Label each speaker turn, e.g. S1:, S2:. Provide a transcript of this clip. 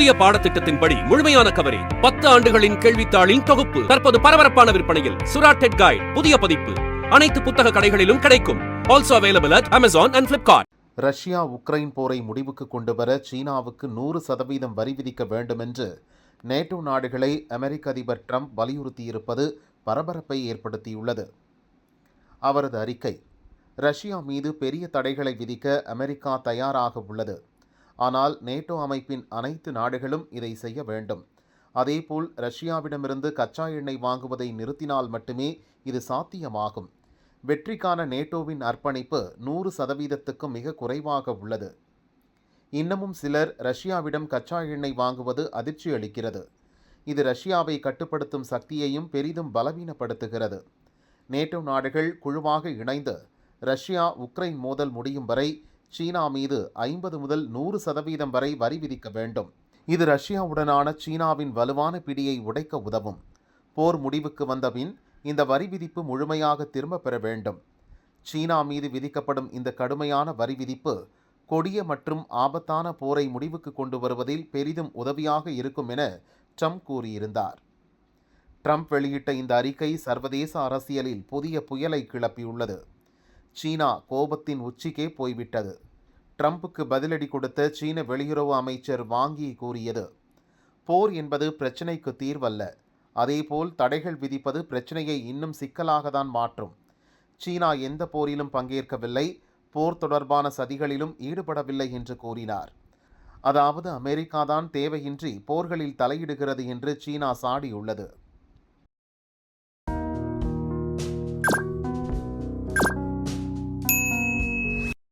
S1: புதிய பாடத்திட்டத்தின்படி முழுமையான கவரேஜ் பத்து ஆண்டுகளின் கேள்வித்தாளின் தொகுப்பு. தற்போது பரபரப்பான விற்பனையில் சுராட்டெட் கைட் புதிய பதிப்பு. அனைத்து புத்தக கடைகளிலும் கிடைக்கும். Also available at Amazon and Flipkart
S2: Russia Ukraine போரை முடிவுக்கு கொண்டு வர சீனாவுக்கு நூறு சதவீதம் வரி விதிக்க வேண்டும் என்று நேட்டோ நாடுகளை அமெரிக்க அதிபர் ட்ரம்ப் வலியுறுத்தியிருப்பது பரபரப்பை ஏற்படுத்தியுள்ளது. அவரது அறிக்கை ரஷ்யா மீது பெரிய தடைகளை விதிக்க அமெரிக்கா தயாராக உள்ளது. ஆனால் நேட்டோ அமைப்பின் அனைத்து நாடுகளும் இதை செய்ய வேண்டும். அதேபோல் ரஷ்யாவிடமிருந்து கச்சா எண்ணெய் வாங்குவதை நிறுத்தினால் மட்டுமே இது சாத்தியமாகும். வெற்றிக்கான நேட்டோவின் அர்ப்பணிப்பு நூறு சதவீதத்துக்கும் மிக குறைவாக உள்ளது. இன்னமும் சிலர் ரஷ்யாவிடம் கச்சா எண்ணெய் வாங்குவது அதிர்ச்சி அளிக்கிறது. இது ரஷ்யாவை கட்டுப்படுத்தும் சக்தியையும் பெரிதும் பலவீனப்படுத்துகிறது. நேட்டோ நாடுகள் குழுவாக இணைந்து ரஷ்யா உக்ரைன் மோதல் முடியும் வரை சீனா மீது ஐம்பது முதல் நூறு சதவீதம் வரை வரி விதிக்க வேண்டும். இது ரஷ்யாவுடனான சீனாவின் வலுவான பிடியை உடைக்க உதவும். போர் முடிவுக்கு வந்தபின் இந்த வரி விதிப்பு முழுமையாக திரும்பப் பெற வேண்டும். சீனா மீது விதிக்கப்படும் இந்த கடுமையான வரி விதிப்பு கொடிய மற்றும் ஆபத்தான போரை முடிவுக்கு கொண்டு வருவதில் பெரிதும் உதவியாக இருக்கும் என ட்ரம்ப் கூறியிருந்தார். ட்ரம்ப் வெளியிட்ட இந்த அறிக்கை சர்வதேச அரசியலில் புதிய புயலை கிளப்பியுள்ளது. சீனா கோபத்தின் உச்சிக்கே போய்விட்டது. ட்ரம்ப்புக்கு பதிலடி கொடுத்த சீன வெளியுறவு அமைச்சர் வாங்கி கூறியது போர் என்பது பிரச்சினைக்கு தீர்வல்ல. அதேபோல் தடைகள் விதிப்பது பிரச்சனையை இன்னும் சிக்கலாக தான் மாற்றும். சீனா எந்த போரிலும் பங்கேற்கவில்லை. போர் தொடர்பான சதிகளிலும் ஈடுபடவில்லை என்று கூறினார். அதாவது அமெரிக்கா தான் தேவையின்றி போர்களில் தலையிடுகிறது என்று சீனா சாடியுள்ளது.